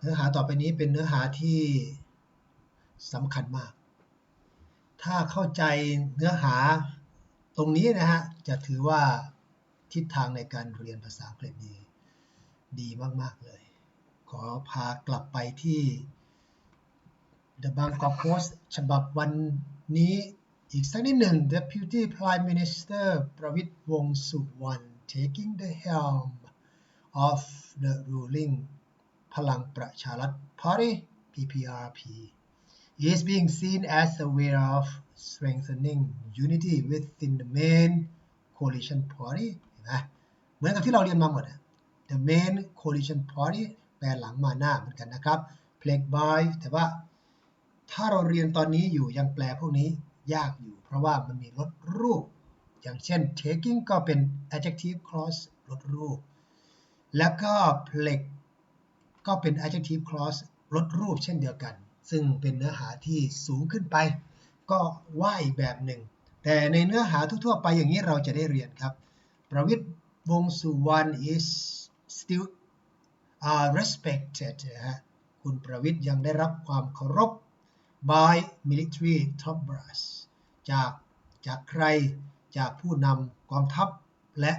เนื้อหาต่อไปนี้เป็นเนื้อหาที่สำคัญมาก ถ้าเข้าใจเนื้อหาตรงนี้นะฮะ จะถือว่าทิศทางในการเรียนภาษาอังกฤษดีดีมาก ๆ เลย ขอพากลับไปที่ The Bangkok Post ฉบับวันนี้อีกสักนิดหนึ่ง Deputy Prime Minister ประวิตรวงษ์สุวรรณ taking the helm of the ruling ลังประชารัฐ Party PPRP is being seen as a way of strengthening unity within the main coalition party เห็นไหมเหมือนกับที่เราเรียนมาหมด the main coalition party แปลหลังมาหน้าเหมือนกันนะครับ plague by แต่ว่าถ้าเราเรียนตอนนี้อยู่ยังแปลพวกนี้ยากอยู่ เพราะว่ามันมีลดรูป อย่างเช่น taking ก็เป็น adjective clause ลดรูป แล้วก็ plague ก็เป็น adjective clause ลดรูปเช่นเดียวกัน ซึ่งเป็นเนื้อหาที่สูงขึ้นไป ก็ว่าอีกแบบหนึ่ง แต่ในเนื้อหาทั่วๆไปอย่างนี้เราจะได้เรียนครับ ประวิตรวงสุวรรณ is still uh, respected นะฮะคุณประวิตรยังได้รับความเคารพ by military top brass จากจากใครจากผู้นำกองทัพและ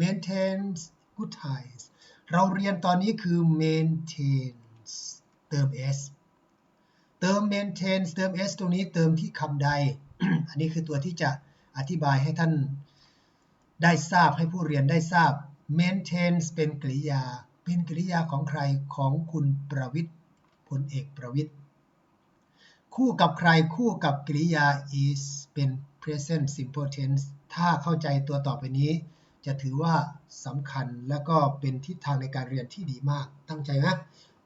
maintains good ties เราเรียนตอนนี้คือ maintains เติม s เติม maintains เติม s ตรงนี้เติมที่คำใด อันนี้คือตัวที่จะอธิบายให้ท่านได้ทราบให้ผู้เรียนได้ทราบ maintains เป็นกริยา เป็นกริยาของใครของคุณประวิทย์พลเอกประวิทย์คู่กับใครคู่กับกริยา is เป็น present simple tense ถ้าเข้าใจตัวต่อไปนี้ จะถือว่าสำคัญและก็เป็นทิศทางในการเรียนที่ดีมาก ตั้งใจนะ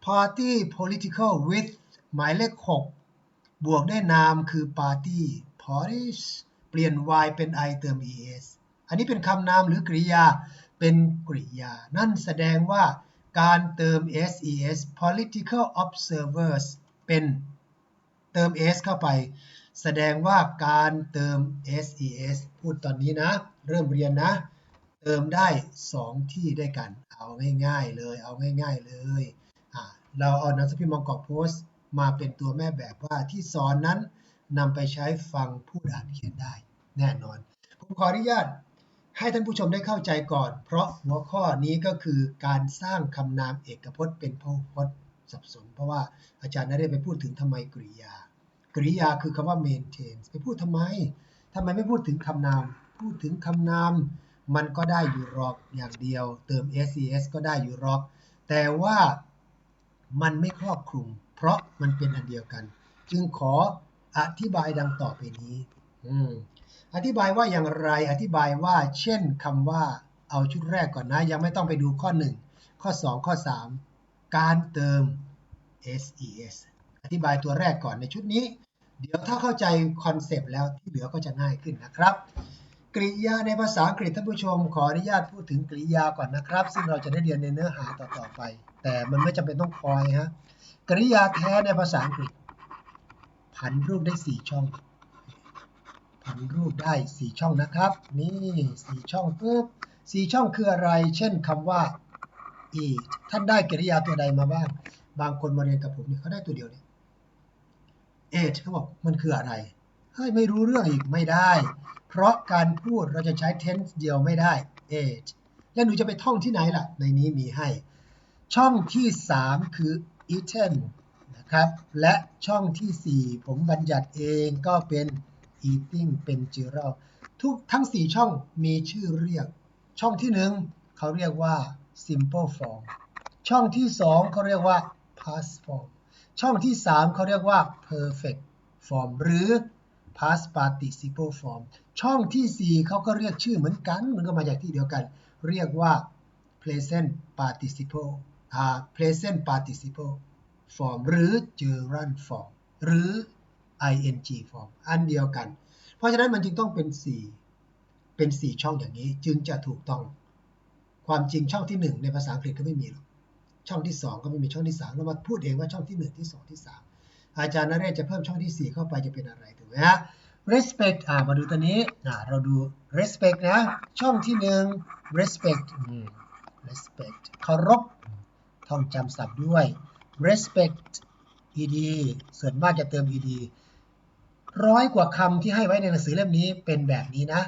party political with หมายเลข 6 บวกด้วยนามคือ party parties เปลี่ยน y เป็น i เติม es อันนี้เป็นคำนามหรือกริยา เป็นกริยา นั่นแสดงว่าการเติม ses political observers เป็นเติม s เข้าไป แสดงว่าการเติม ses พูดตอนนี้นะ เริ่มเรียนนะ เติมได้ 2 ที่ด้วยกัน เอาง่ายๆเลย เอาง่ายๆเลยเราเอาหนังสือพิมพ์มองกอกโพสต์มาเป็นตัวแม่แบบว่าที่สอนนั้นนำไปใช้ฟังพูดอ่านเขียนได้ แน่นอน ผมขออนุญาตให้ท่านผู้ชมได้เข้าใจก่อน เพราะหัวข้อนี้ก็คือการสร้างคำนามเอกพจน์เป็นพหุพจน์สับสน เพราะว่าอาจารย์ได้ไปพูดถึงทำไมกริยา กริยาคือคำว่า maintain ไปพูดทำไมทำไมไม่พูดถึงคำนาม พูดถึงคำนาม มันก็ได้อยู่รอกอย่างเดียว เติม ses ก็ได้อยู่รอก แต่ว่ามันไม่ครอบคลุม เพราะมันเป็นอันเดียวกัน จึงขออธิบายดังต่อไปนี้อธิบายว่าอย่างไรอธิบายว่า เช่นคำว่าเอาชุดแรกก่อนนะ ยังไม่ต้องไปดูข้อ 1 ข้อ 2 ข้อ 3 การเติม ses อธิบายตัวแรกก่อนในชุดนี้ เดี๋ยวถ้าเข้าใจคอนเซปต์แล้วที่เหลือก็จะง่ายขึ้นนะครับ กริยาในภาษาอังกฤษท่านผู้ชม ขออนุญาตพูดถึงกริยาก่อนนะครับ ซึ่งเราจะได้เรียนในเนื้อหาต่อๆไป แต่มันไม่จำเป็นต้องคอยฮะกริยาแท้ในภาษาอังกฤษ ผันรูปได้4ช่อง ผันรูปได้4ช่องนะครับ นี่4ช่องปุ๊บ4ช่องคืออะไร เช่นคำว่า eat ท่านได้กริยาตัวใดมาบ้าง บางคนมาเรียนกับผมเนี่ยเขาได้ตัวเดียวเนี่ย eat เขาบอกมันคืออะไรเฮ้ยไม่รู้เรื่องอีกไม่ได้ เพราะการพูดเราจะใช้ tense เดียวไม่ได้ eat แล้วหนูจะไปท่องที่ไหนล่ะ ในนี้มีให้ ช่องที่ 3 คือ eaten นะครับ และช่องที่ 4 ผมบัญญัติเองก็เป็น eating เป็น plural ทุกทั้ง 4 ช่องมีชื่อเรียก ช่องที่ 1 เขาเรียกว่า simple form ช่องที่ 2 เขาเรียกว่า past form ช่องที่ 3 เขาเรียกว่า perfect form หรือ past participle form ช่องที่ 4 เขาก็เรียกชื่อเหมือนกัน มันก็มาจากที่เดียวกัน เรียกว่า present participle อ่า present participle form หรือ gerund form หรือ ing form อันเดียวกัน เพราะฉะนั้นมันจึงต้องเป็น 4 เป็น 4 ช่องอย่างนี้จึงจะถูกต้อง ความจริงช่องที่ 1 ในภาษาอังกฤษก็ไม่มีหรอก ช่องที่ 2 ก็ไม่มีช่องที่ 3 เรามาพูดเองว่าช่องที่ 1 ที่ 2 ที่ 3 อาจารย์นเรศจะเพิ่มช่องที่ 4 เข้าไปจะเป็นอะไรถูกไหมฮะ respect อ่ามาดูตัวนี้อ่าเราดู respect นะ ช่องที่ 1 respect respect เคารพท่องจำศัพท์ด้วย respect ed ส่วนมากจะเติม ed ร้อยกว่าคำที่ให้ไว้ในหนังสือเล่มนี้เป็นแบบนี้นะ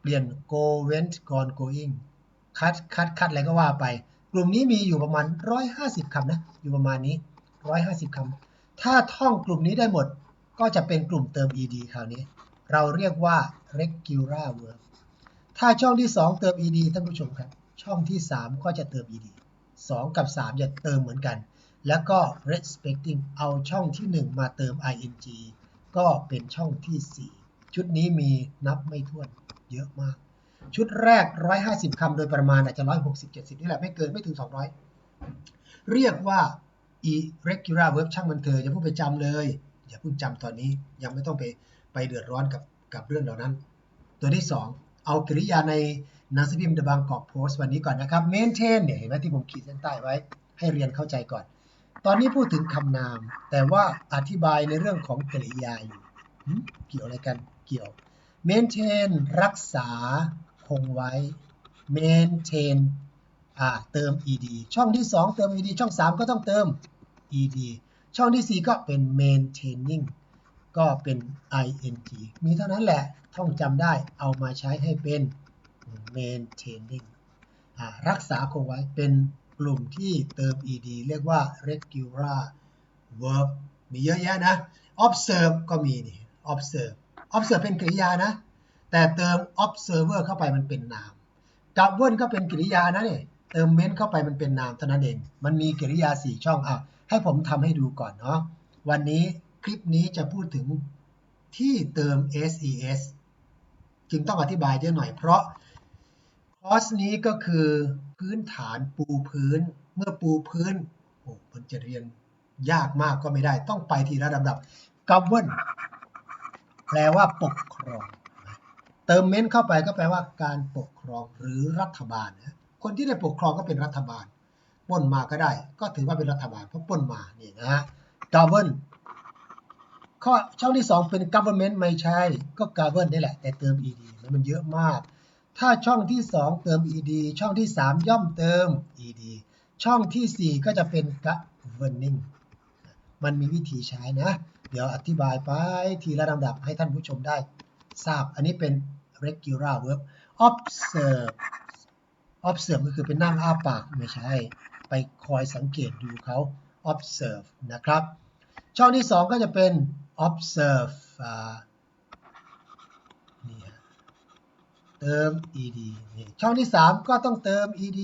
เปลี่ยน go went gone going คัดคัดคัดอะไรก็ว่าไป กลุ่มนี้มีอยู่ประมาณ 150 คำนะ อยู่ประมาณนี้ 150 คำ ถ้าท่องกลุ่มนี้ได้หมดก็จะเป็นกลุ่มเติม ed คราวนี้ เราเรียกว่า regular verb ถ้าช่องที่ 2 เติม ed ท่านผู้ชมครับ ช่องที่ 3 ก็จะเติม ed 2 กับ 3 จะเติมเหมือนกัน แล้วก็ respecting เอาช่องที่ 1 มาเติม ing ก็เป็นช่องที่ 4 ชุดนี้มีนับไม่ถ้วนเยอะมาก ชุดแรก 150 คำโดยประมาณอาจจะ 160 70 นี่แหละ ไม่เกินไม่ถึง 200 เรียกว่า irregular verb ช่างมันเถอะอย่าเพิ่งไปจำเลย อย่าเพิ่งจำตอนนี้ยังไม่ต้องไปไปเดือดร้อนกับกับเรื่องเหล่านั้น ตัวที่ 2 เอากริยาในหนังสือพิมพ์ The Bangkok Post วันนี้ก่อนนะครับ maintain เนี่ยเห็นไหมที่ผมขีดเส้นใต้ไว้ ให้เรียนเข้าใจก่อน ตอนนี้พูดถึงคำนาม แต่ว่าอธิบายในเรื่องของกริยาอยู่เกี่ยวอะไรกันเกี่ยว maintain รักษาคงไว้ maintain เติม ed ช่องที่ 2 เติม ed ช่อง 3 ก็ต้องเติม ed ช่องที่ 4 ก็เป็น maintaining ก็เป็น ing มีเท่านั้นแหละท่องจำได้เอามาใช้ให้เป็น maintaining รักษาคงไว้เป็นกลุ่มที่เติม ed เรียกว่า regular verb มีเยอะแยะนะ observe ก็มีนี่ observe observe เป็นกริยานะ แต่เติม observer เข้าไปมันเป็นนาม govern ก็เป็นกริยานะเนี่ย เติม ment เข้าไปมันเป็นนามเท่านั้นเอง มันมีกริยา4ช่องอะให้ผมทำให้ดูก่อนเนาะ วันนี้คลิปนี้จะพูดถึงที่เติม ses จึงต้องอธิบายเยอะหน่อยเพราะคอร์สนี้ก็คือพื้นฐานปูพื้น เมื่อปูพื้นโอ้มันจะเรียนยากมากก็ไม่ได้ ต้องไปทีละลำดับ govern แปลว่าปกครอง เติมเม้นเข้าไปก็แปลว่าการปกครองหรือรัฐบาลนะ คนที่ได้ปกครองก็เป็นรัฐบาลปล้นมาก็ได้ ก็ถือว่าเป็นรัฐบาลเพราะปล้นมานี่นะฮะ govern ข้อช่องที่ 2 เป็น government ไม่ใช่ ก็ govern นี่แหละ แต่เติม ed มันเยอะมาก ถ้าช่องที่ 2 เติม ed ช่องที่ 3 ย่อมเติม ed ช่องทีสี่4 ก็จะเป็น governing มันมีวิธีใช้นะ เดี๋ยวอธิบายไปทีละลำดับให้ท่านผู้ชมได้ ทราบ อันนี้เป็น regular verb observe observe ก็คือเป็นนั่งอ้าปากไม่ใช่ ไปคอยสังเกตดูเขา observe นะครับ ช่องที่ 2 ก็จะเป็น observe นี่เติม ed นี่ช่องที่ 3 ก็ต้องเติม ed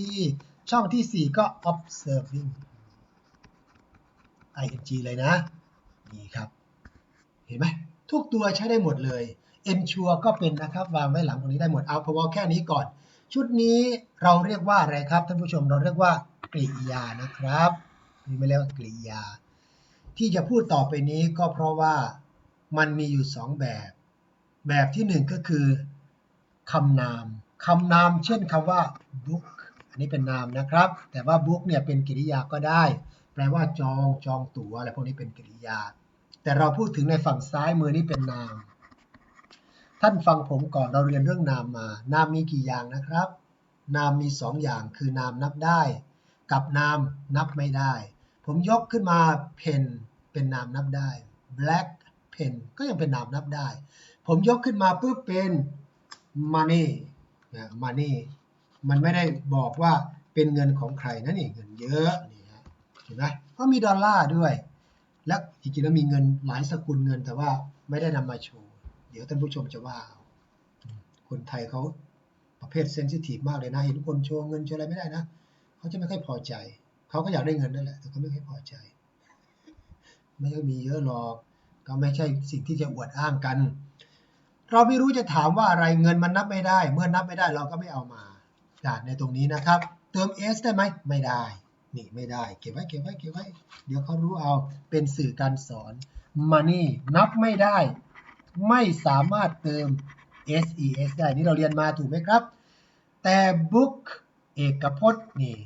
ช่องที่ 4 ก็ observing ing เลยนะ นี่ครับ เห็นไหมทุกตัวใช้ได้หมดเลย ensure ก็เป็นนะครับ วางไว้หลังตรงนี้ได้หมด เอาพอแค่นี้ก่อน ชุดนี้เราเรียกว่าอะไรครับท่านผู้ชมเราเรียกว่ากริยานะครับนี่ไม่เรียกว่ากริยา ที่จะพูดต่อไปนี้ก็เพราะว่ามันมีอยู่2แบบ แบบที่1ก็คือคำนามคำนาม เช่นคำว่า book อันนี้เป็นนามนะครับ แต่ว่า book เนี่ยเป็นกริยาก็ได้ แปลว่าจองจองตั๋วอะไรพวกนี้เป็นกริยา แต่เราพูดถึงในฝั่งซ้ายมือนี้เป็นนาม ท่านฟังผมก่อนเราเรียนเรื่องนามมา นามมีกี่อย่างนะครับ นามมี2ออย่างคือนามนับได้ กับนามนับไม่ได้ ผมยกขึ้นมา pen เป็นนามนับได้ black pen ก็ยังเป็นนามนับได้ ผมยกขึ้นมาปุ๊บเป็น money นะ money มันไม่ได้บอกว่าเป็นเงินของใครนะนี่เงินเยอะนี่ฮะเห็นไหมก็มีดอลลาร์ด้วย และจริงๆแล้วมีเงินหลายสกุลเงินแต่ว่าไม่ได้นำมาโชว์ ดี๋ยวท่านผู้ชมจะว่า คนไทยเขาประเภทเซนซิทีฟมากเลยนะ เห็นคนโชว์เงินโชว์อะไรไม่ได้นะเขาจะไม่ค่อยพอใจ เขาก็อยากได้เงินนั่นแหละ แต่เขาไม่ค่อยพอใจ ไม่ค่อยมีเยอะหรอก ก็ไม่ใช่สิ่งที่จะอวดอ้างกัน เราไม่รู้จะถามว่าอะไรเงินมันนับไม่ได้ เมื่อนับไม่ได้เราก็ไม่เอามาจากในตรงนี้นะครับ เติม s ได้ไหมไม่ได้ นี่ไม่ได้ เก็บไว้เก็บไว้เก็บไว้ เดี๋ยวเขารู้เอาเป็นสื่อการสอน money นับไม่ได้ ไม่สามารถเติม ses ได้ นี่เราเรียนมาถูกไหมครับ แต่ book เอกพจน์นี่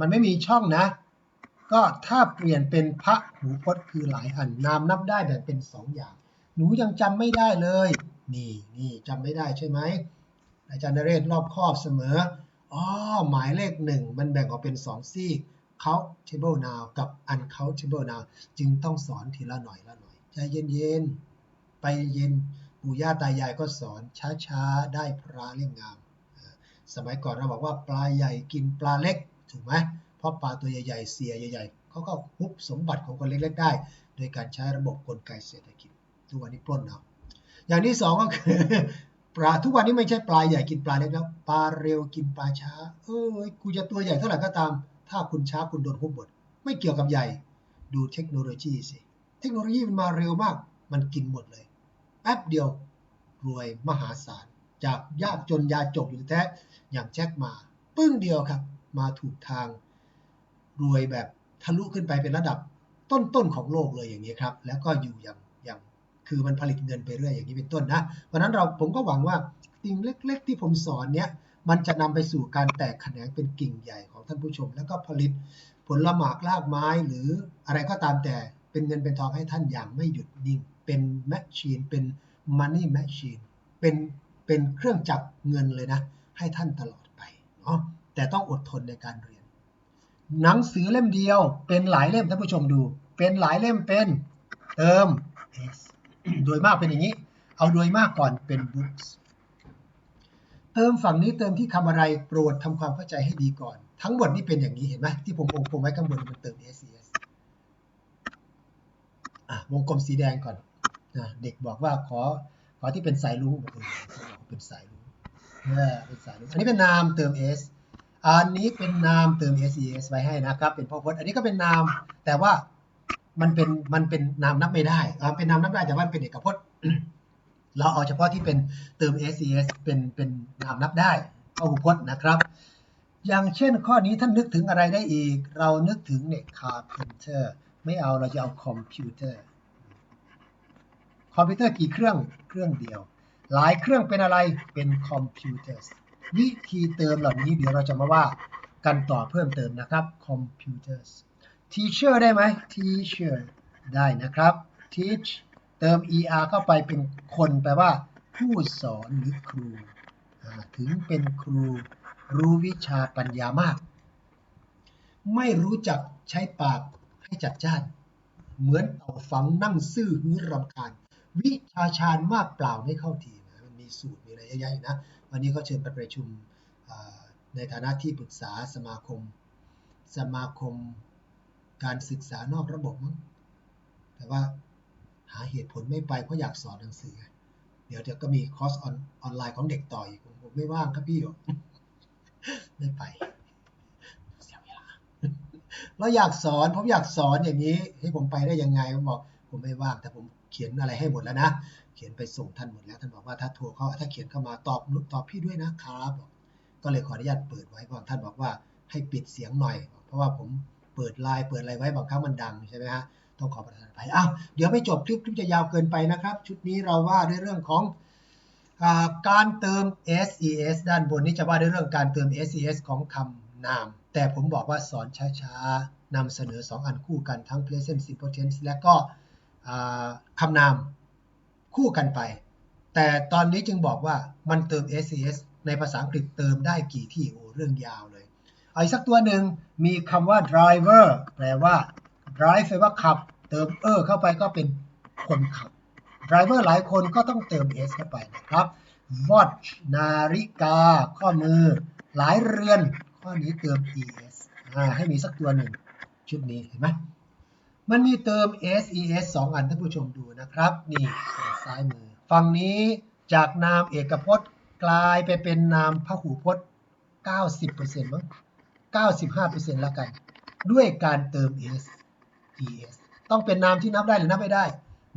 มันไม่มีช่องนะ ก็ถ้าเปลี่ยนเป็นพระหูพจน์คือหลายอัน นามนับได้แบ่งเป็น 2 อย่าง หนูยังจำไม่ได้เลย นี่นี่จำไม่ได้ใช่ไหมอาจารย์นเรศรอบครอบเสมออ๋อหมายเลขหนึ่งมันแบ่งออกเป็น 2 ซีก countable noun กับ uncountable noun จึงต้องสอนทีละหน่อยละหน่อย ใจเย็นๆ ไปเย็นปู่ย่าตายายก็สอนช้าๆ ได้พระเล่มงาม สมัยก่อนเราบอกว่าปลาใหญ่กินปลาเล็กถูกไหมเพราะปลาตัวใหญ่ๆเสียใหญ่ๆเขาก็ฮุบสมบัติของคนเล็กๆได้ โดยการใช้ระบบกลไกเศรษฐกิจ ทุกวันนี้ปล้นเอาอย่างที่สองก็คือปลาทุกวันนี้ไม่ใช่ปลาใหญ่กินปลาเล็กแล้วปลาเร็วกินปลาช้า เออกูจะตัวใหญ่เท่าไหร่ก็ตาม ถ้าคุณช้าคุณโดนฮุบหมดไม่เกี่ยวกับใหญ่ ดูเทคโนโลยีสิเทคโนโลยีมันมาเร็วมาก มันกินหมดเลย แป๊บเดียวรวยมหาศาล จากยากจนยาจกอยู่แท้อย่างแจ็คมา ปึ้งเดียวครับ มาถูกทาง รวยแบบทะลุขึ้นไปเป็นระดับต้นๆของโลกเลยอย่างนี้ครับ แล้วก็อยู่อย่างอย่างคือมันผลิตเงินไปเรื่อยอย่างนี้เป็นต้นนะเพราะนั้นเราผมก็หวังว่าสิ่งเล็ก ๆ ที่ผมสอนเนี้ยมันจะนำไปสู่การแตกแขนงเป็นกิ่งใหญ่ของท่านผู้ชม แล้วก็ผลิตผลหมากรากไม้หรืออะไรก็ตามแต่เป็นเงินเป็นทองให้ท่านอย่างไม่หยุดนิ่ง เป็นแมชชีนเป็นมันนี่แมชชีนเป็นเป็นเครื่องจับเงินเลยนะ ให้ท่านตลอดไปเนาะแต่ต้องอดทนในการเรียน หนังสือเล่มเดียวเป็นหลายเล่มท่านผู้ชมดู เป็นหลายเล่มเป็นเติม s โดยมากเป็นอย่างนี้ เอาโดยมากก่อนเป็น books เติมฝั่งนี้เติมที่คำอะไรโปรดทำความเข้าใจให้ดีก่อน ทั้งหมดนี่เป็นอย่างนี้เห็นไหมที่ผมวงกลมไว้ข้างบนมันเติม s s อะวงกลมสีแดงก่อน เด็กบอกว่าขอขอที่เป็นสายลุงบอกเป็นสายลุงเป็นสายลุงอันนี้เป็นนามเติม s อันนี้เป็นนามเติม s e s ไว้ให้นะครับ เป็นพ่อพจน์อันนี้ก็เป็นนามแต่ว่ามันเป็นมันเป็นนามนับไม่ได้เป็นนามนับได้แต่ว่าเป็นเอกพจน์ เราเอาเฉพาะที่เป็นเติม s e s เป็นเป็นนามนับได้พหุพจน์นะครับ อย่างเช่นข้อนี้ท่านนึกถึงอะไรได้อีก เรานึกถึงเนี่ย carpenter ไม่เอาเราจะเอาคอมพิวเตอร์ คอมพิวเตอร์กี่เครื่องเครื่องเดียว หลายเครื่องเป็นอะไรเป็นคอมพิวเตอร์วิธีเติมเหล่านี้เดี๋ยวเราจะมาว่ากันต่อเพิ่มเติมนะครับ computers teacher ได้ไหม teacher ได้นะครับ teach เติม er เข้าไปเป็นคนแปลว่า ผู้สอนหรือครู ถึงเป็นครูรู้วิชาปัญญามาก ไม่รู้จักใช้ปากให้จัดจ้าน เหมือนเต่าฝังนั่งซื่อหือรำคาญ วิชาชาญมากเปล่าไม่เข้าทีนะมันมีสูตรมีอะไรเยอะแยะนะ วันนี้ก็เชิญไปประชุมในฐานะที่ปรึกษาสมาคม สมาคมการศึกษานอกระบบมั้งแต่ว่าหาเหตุผลไม่ไปเพราะอยากสอนหนังสือ เดี๋ยวเดี๋ยวก็มีคอร์สออนออนไลน์ของเด็กต่ออีกผมผมไม่ว่างครับพี่ไม่ไปเสียเวลาเราอยากสอนผมอยากสอนอย่างนี้ ให้ผมไปได้ยังไงผมบอกผมไม่ว่างแต่ผม เขียนอะไรให้หมดแล้วนะ เขียนไปส่งท่านหมดแล้วท่านบอกว่าถ้าโทรเข้าถ้าเขียนเข้ามาตอบตอบพี่ด้วยนะครับก็เลยขออนุญาตเปิดไว้เพราะท่านบอกว่าให้ปิดเสียงหน่อย เพราะว่าผมเปิดไลน์เปิดอะไรไว้บางครั้งมันดังใช่ไหมฮะต้องขอประทานอภัยอ้าวเดี๋ยวไม่จบคลิปคลิปจะยาวเกินไปนะครับ ชุดนี้เราว่าด้วยเรื่องของอการเติม ses ด้านบนนี้จะว่าด้วยเรื่องการเติม ses ของคำนาม แต่ผมบอกว่าสอนช้าๆนำเสนอ 2 อันคู่กันทั้ง present simple tense และก็ คำนามคู่กันไป แต่ตอนนี้จึงบอกว่ามันเติม ses ในภาษาอังกฤษเติมได้กี่ที่โอ้เรื่องยาวเลยเอาอีกสักตัวหนึ่งมีคำว่า driver แปลว่า drive แปลว่าขับ เติมเออเข้าไปก็เป็นคนขับ driver หลายคนก็ต้องเติม s เข้าไปนะครับ watch นาฬิกา ข้อมือ หลายเรือน ข้อนี้เติม es ให้มีสักตัวหนึ่งชุดนี้เห็นไหม มันมีเติม ses สองอันท่านผู้ชมดูนะครับ นี่ซ้ายมือ ฝั่งนี้จากนามเอกพจน์กลายไปเป็นนามพหูพจน์ 90%มั้ง95%แล้วกัน ด้วยการเติม s es ต้องเป็นนามที่นับได้หรือนับไม่ได้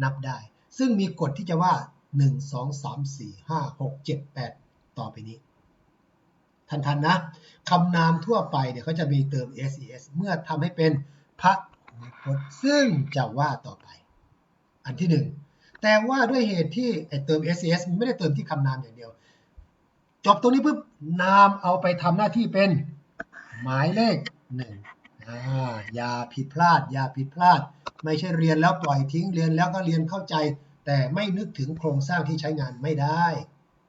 นับได้ ซึ่งมีกฎที่จะว่า 1 2 3 4 5 6 7 8 ต่อไปนี้ ทันทันนะคำนามทั่วไปเนี่ยเขาจะมีเติม ses เมื่อทำให้เป็นพระ หูพจน์ซึ่งจะว่าต่อไป อันที่หนึ่งแต่ว่าด้วยเหตุที่ไอเติม ses มันไม่ได้เติมที่คำนามอย่างเดียว จบตรงนี้ปุ๊บนามเอาไปทำหน้าที่เป็นหมายเลขหนึ่งอาอย่าผิดพลาด อย่าผิดพลาด ไม่ใช่เรียนแล้วปล่อยทิ้งเรียนแล้วก็เรียนเข้าใจ แต่ไม่นึกถึงโครงสร้างที่ใช้งานไม่ได้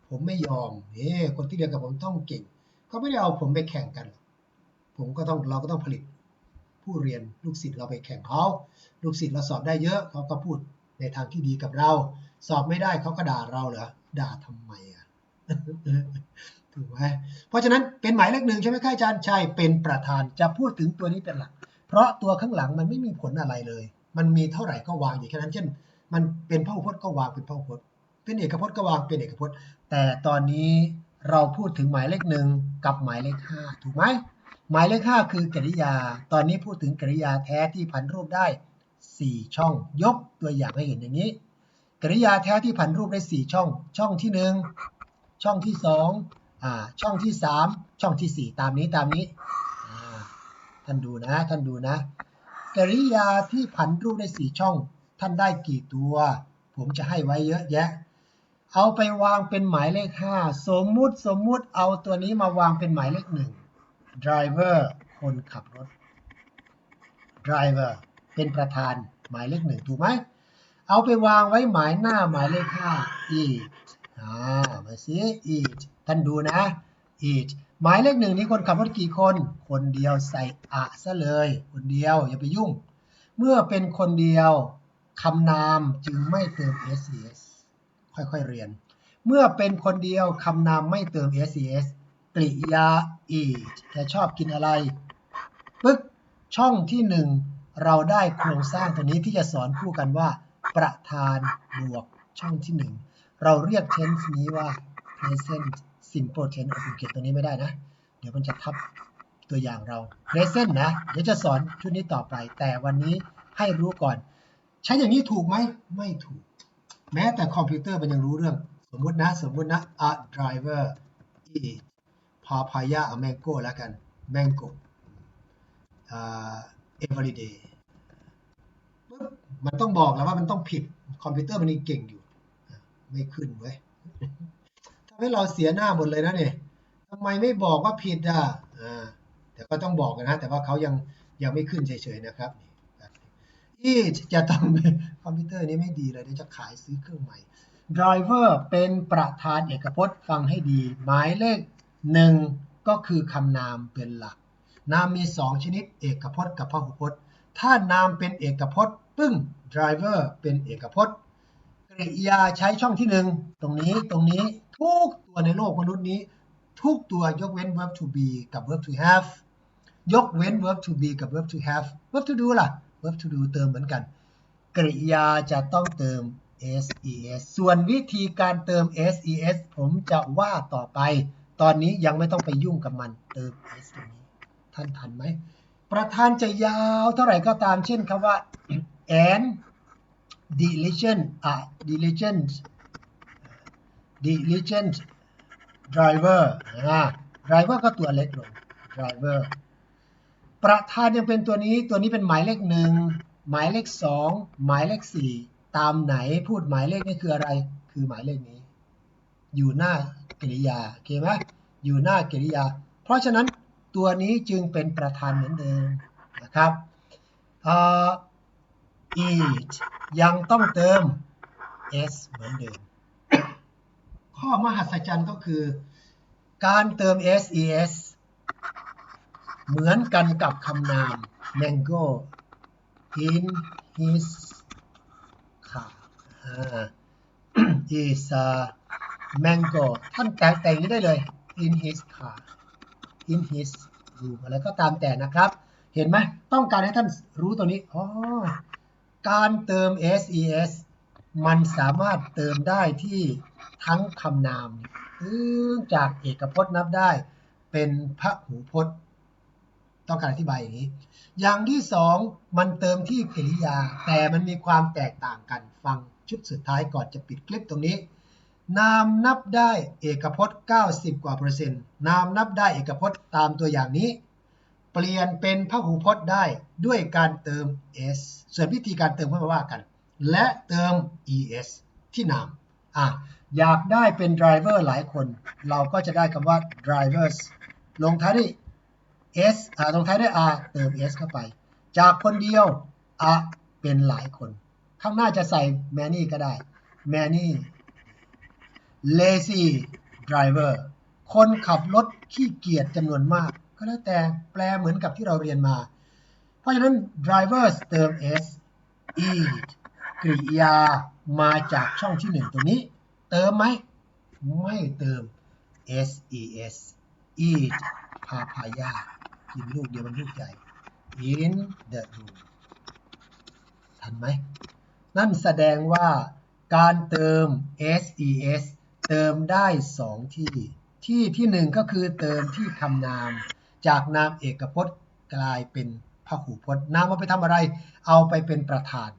ผมไม่ยอมเฮ้คนที่เรียนกับผมต้องเก่งเขาไม่ได้เอาผมไปแข่งกัน ผมก็ต้องเราก็ต้องผลิต ผู้เรียนลูกศิษย์เราไปแข่งเขาลูกศิษย์เราสอบได้เยอะเขาก็พูดในทางที่ดีกับเรา สอบไม่ได้เขาก็ด่าเราเหรอด่าทำไมอะถูกไหมเพราะฉะนั้นเป็นหมายเลขหนึ่งใช่ไหมครับอาจารย์ใช่เป็นประธานจะพูดถึงตัวนี้เป็นหลัก เพราะตัวข้างหลังมันไม่มีผลอะไรเลย มันมีเท่าไหร่ก็วางอยู่แค่นั้นเช่น มันเป็นพหูพจน์ก็วางเป็นพหูพจน์ เป็นเอกพจน์ก็วางเป็นเอกพจน์ แต่ตอนนี้เราพูดถึงหมายเลขหนึ่งกับหมายเลขห้าถูกไหม หมายเลขห้าคือกริยา ตอนนี้พูดถึงกริยาแท้ที่พันรูปได้ 4 ช่อง ยกตัวอย่างให้เห็นอย่างนี้ กริยาแท้ที่พันรูปได้ 4 ช่อง ช่องที่ 1 ช่องที่2อ่าช่องที่ 3 ช่องที่ 4 ตามนี้ตามนี้ ท่านดูนะ ท่านดูนะ กริยาที่พันรูปได้ 4 ช่อง ท่านได้กี่ตัว ผมจะให้ไว้เยอะแยะ เอาไปวางเป็นหมายเลข 5 สมมุติสมมุติเอาตัวนี้มาวางเป็นหมายเลข 1 driver คนขับรถ driver เป็นประธานหมายเลขหนึ่งถูกไหม เอาไปวางไว้หมายหน้าหมายเลขห้า eat อ่ามาสิ eat ท่านดูนะ eat หมายเลขหนึ่งนี้คนขับรถกี่คน คนเดียวใส่อะซะเลย คนเดียวอย่าไปยุ่ง เมื่อเป็นคนเดียวคำนามจึงไม่เติม ses ค่อยๆเรียน เมื่อเป็นคนเดียวคำนามไม่เติม ses กริยา eat แกชอบกินอะไรปึ๊กช่องที่หนึ่งเราได้โครงสร้างตัวนี้ที่จะสอนคู่กันว่า ประธานบวกช่องที่หนึ่งเราเรียก tense นี้ว่า present simple tense เอาสังเกตตัวนี้ไม่ได้นะ เดี๋ยวมันจะทับตัวอย่างเรา present นะ เดี๋ยวจะสอนชุดนี้ต่อไป แต่วันนี้ให้รู้ก่อน ใช้อย่างนี้ถูกไหม ไม่ถูก แม้แต่คอมพิวเตอร์มันยังรู้เรื่อง สมมุตินะ สมมุตินะ a driver is papaya a mango แล้วกัน mango uh, every day ปึ๊บมันต้องบอกแล้วว่ามันต้องผิดคอมพิวเตอร์มันนี่เก่งอยู่ ไม่ขึ้นเว้ยทำให้เราเสียหน้าหมดเลยนะเนี่ยทำไมไม่บอกว่าผิดอะอ่าแต่ก็ต้องบอกกันนะ แต่ว่าเขายังยังไม่ขึ้นเฉยๆนะครับนี่จะต้องคอมพิวเตอร์นี้ไม่ดีเลยเดี๋ยวจะขายซื้อเครื่องใหม่ driver เป็นประธานเอกพจน์ฟังให้ดี หมายเลข หนึ่งก็คือคำนามเป็นหลัก นามมี2ชนิดเอกพจน์กับพหุพจน์ ถ้านามเป็นเอกพจน์ ปึ้ง driver เป็นเอกพจน์ กริยาใช้ช่องที่1ตรงนี้ตรงนี้ทุกตัวในโลกมนุษย์นี้ ทุกตัวยกเว้น verb to be กับ verb to have ยกเว้น verb to be กับ verb to have verb to do ล่ะ verb to do เติมเหมือนกัน กริยาจะต้องเติม ses ส่วนวิธีการเติม ses ผมจะว่าต่อไป ตอนนี้ยังไม่ต้องไปยุ่งกับมันเติม s ตรงนี้ ท่านทันไหม ประธานจะยาวเท่าไหร่ก็ตามเช่นคำว่า and diligent อะ diligent diligent driver อ่า driver ก็ตัวเล็กลง driver ประธานยังเป็นตัวนี้ ตัวนี้เป็นหมายเลขหนึ่ง หมายเลขสอง หมายเลขสี่ ตามไหนพูดหมายเลขนี่คืออะไร คือหมายเลขนี้ อยู่หน้า กริยาโอเคไหมอยู่หน้ากริยา เพราะฉะนั้นตัวนี้จึงเป็นประธานเหมือนเดิมนะครับ uh, eat ยังต้องเติม s เหมือนเดิม ข้อมหัศจรรย์ก็คือ การเติม ses เหมือนกันกับคำนาม mango in his car is a mango ท่านแต่งนี้ได้เลย in his car in his room อะไรก็ตามแต่นะครับ เห็นไหมต้องการให้ท่านรู้ตัวนี้อ๋อการเติม ses มันสามารถเติมได้ที่ทั้งคำนามจากเอกพจน์นับได้เป็นพระหูพจน์ ต้องการอธิบายอย่างนี้ อย่างที่สองมันเติมที่กริยา แต่มันมีความแตกต่างกันฟังชุดสุดท้ายก่อนจะปิดคลิปตรงนี้ นามนับได้เอกพจน์ 90 กว่าเปอร์เซ็นต์ นามนับได้เอกพจน์ตามตัวอย่างนี้ เปลี่ยนเป็นพหูพจน์ได้ด้วยการเติม s ส่วนวิธีการเติมเพื่อมาว่ากัน และเติม es ที่นามอะอยากได้เป็น driver หลายคน เราก็จะได้คำว่า drivers ลงท้ายด้วย s อ่าลงท้ายด้วย r เติม s เข้าไป จากคนเดียว r เป็นหลายคน ข้างหน้าจะใส่ many ก็ได้ many lazy driver คนขับรถขี้เกียจจำนวนมาก ก็แล้วแต่แปลเหมือนกับที่เราเรียนมา เพราะฉะนั้น drivers เติม s eat กริยามาจากช่องที่หนึ่งตรงนี้ เติมไหม ไม่เติม s e s eat พาพายากินลูกเดียวมันลูกใหญ่ in the room ทันไหม นั่นแสดงว่าการเติม ses เติมได้สองที่ ที่ที่หนึ่งก็คือเติมที่คำนาม จากนามเอกพจน์กลายเป็นพหูพจน์นามเอาไปทำอะไร เอาไปเป็นประธาน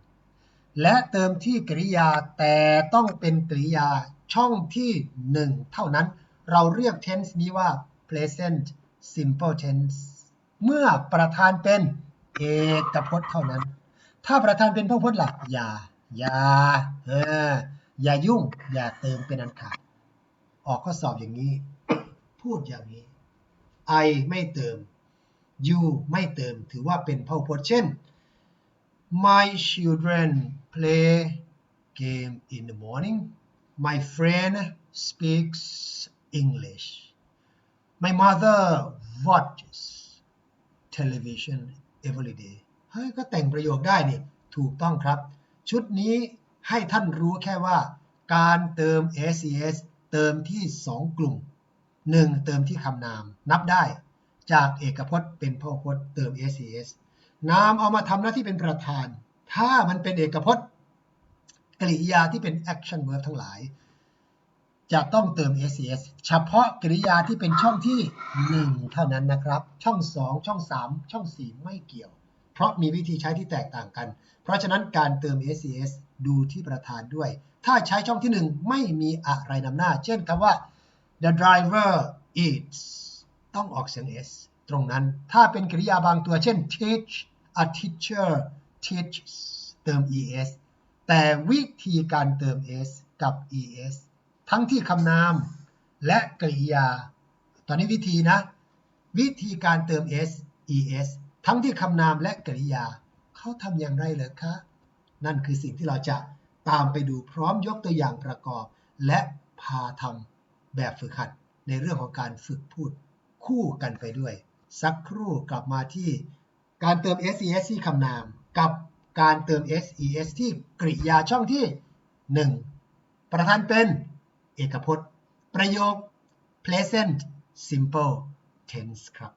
และเติมที่กริยาแต่ต้องเป็นกริยาช่องที่หนึ่งเท่านั้น เราเรียก tense นี้ว่า present simple tense เมื่อประธานเป็นเอกพจน์เท่านั้น ถ้าประธานเป็นพหูพจน์ล่ะอย่าอย่าเอออย่ายุ่ง อย่าเติมเป็นอันขาด ออกข้อสอบอย่างนี้ พูดอย่างนี้ I ไม่เติม you ไม่เติม ถือว่าเป็นพหูพจน์เช่น My children play game in the morning My friend speaks English My mother watches television every day เฮ้ยก็แต่งประโยคได้นี่ถูกต้องครับ ชุดนี้ให้ท่านรู้แค่ว่า การเติม ses เติมที่ 2 กลุ่ม 1 เติมที่คำนาม นับได้จากเอกพจน์เป็นพหูพจน์เติม ses นามเอามาทำหน้าที่เป็นประธาน ถ้ามันเป็นเอกพจน์ กริยาที่เป็น action verb ทั้งหลาย จะต้องเติม ses เฉพาะกริยาที่เป็นช่องที่ 1 เท่านั้นนะครับ ช่อง 2 ช่อง 3 ช่อง 4 ไม่เกี่ยว เพราะมีวิธีใช้ที่แตกต่างกัน เพราะฉะนั้นการเติม ses ดูที่ประธานด้วย ถ้าใช้ช่องที่ 1 ไม่มีอะไรนำหน้า เช่นคำว่า the driver eats ต้องออกเสียง s ตรงนั้น ถ้าเป็นกริยาบางตัวเช่น teach a teacher teaches เติม es แต่วิธีการเติม s กับ es ทั้งที่คำนามและกริยา ตอนนี้วิธีนะ วิธีการเติม s es ทั้งที่คำนามและกริยา เขาทำอย่างไรเหรอคะ นั่นคือสิ่งที่เราจะ ตามไปดูพร้อมยกตัวอย่างประกอบ และพาทำแบบฝึกหัด ในเรื่องของการฝึกพูดคู่กันไปด้วย สักครู่กลับมาที่การเติม ses ที่คำนาม กับการเติม ses ที่กริยาช่องที่ 1 ประธานเป็น เอกพจน์ ประโยค present simple tense ครับ